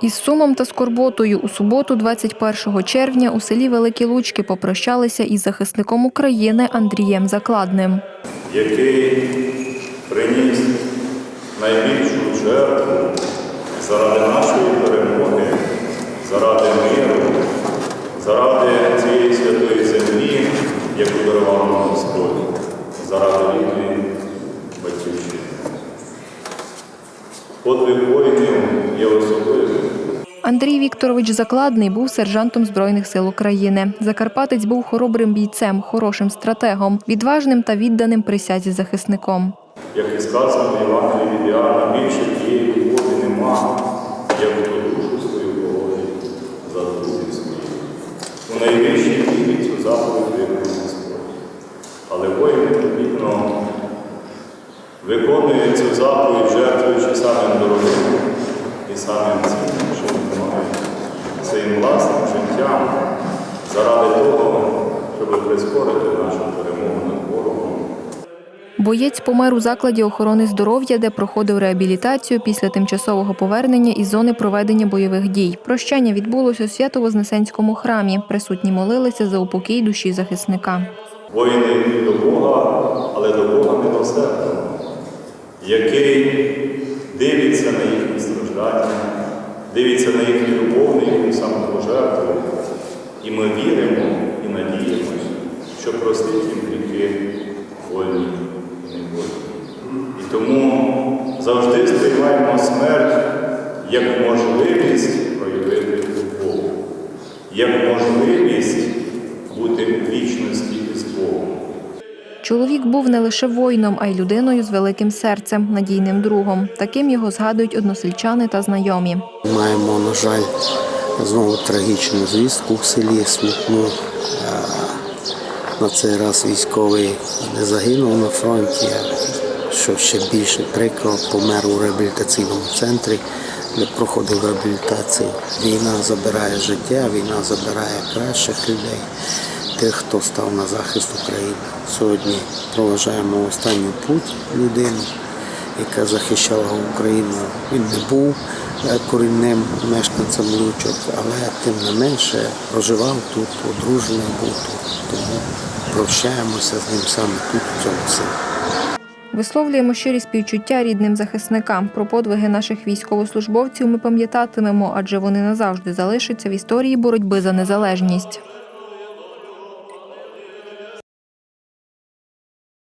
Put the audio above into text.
Із сумом та скорботою у суботу, 21 червня, у селі Великі Лучки попрощалися із захисником України Андрієм Закладним. який приніс найбільшу жертву заради нашої перемоги, заради миру, заради цієї святої землі, яку дарував нам Господь, заради рідної Подвиг воїнів є особливим. Андрій Вікторович Закладний був сержантом Збройних сил України. Закарпатець був хоробрим бійцем, хорошим стратегом, відважним та відданим присязі захисником. Як і сказано Євангелії від Іоанна, більше тієї любові нема, як хто душу свою положить за друзів своїх. У найвищій вірі цю заповідь виконує Господь. Але воїн виконує цю заповідь, жертвуючи самим дорогим і самим цінним, що він має своїм власним життям заради того, щоб прискорити нашу перемогу над ворогом. Боєць помер у закладі охорони здоров'я, де проходив реабілітацію після тимчасового повернення із зони проведення бойових дій. Прощання відбулося у Свято-Вознесенському храмі. Присутні молилися за упокій душі захисника. Воїни до Бога, але до Бога милосердного, який дивиться на їхні страждання, дивиться на їхню любов, на їхню самопожертву. І ми віримо і надіємося, що простить їм гріхи вольні і невольні. І тому завжди сприймаємо смерть як можливість проявити любов, як можливість бути в вічності із Богом. Чоловік був не лише воїном, а й людиною з великим серцем, надійним другом. Таким його згадують односельчани та знайомі. Маємо, на жаль, знову трагічну звістку в селі смутну. Е, На цей раз військовий не загинув на фронті, що ще більше прикро, помер у реабілітаційному центрі, де проходив реабілітацію. Війна забирає життя, війна забирає кращих людей, тих, хто став на захист України. Сьогодні проважаємо останню путь людини яка захищала Україну. Він не був е, корінним мешканцем Лучок, але тим не менше проживав тут, одружений був тут. Тому прощаємося з ним саме тут, в цьому селі. Висловлюємо щирі співчуття рідним захисникам. Про подвиги наших військовослужбовців ми пам'ятатимемо, адже вони назавжди залишаться в історії боротьби за незалежність.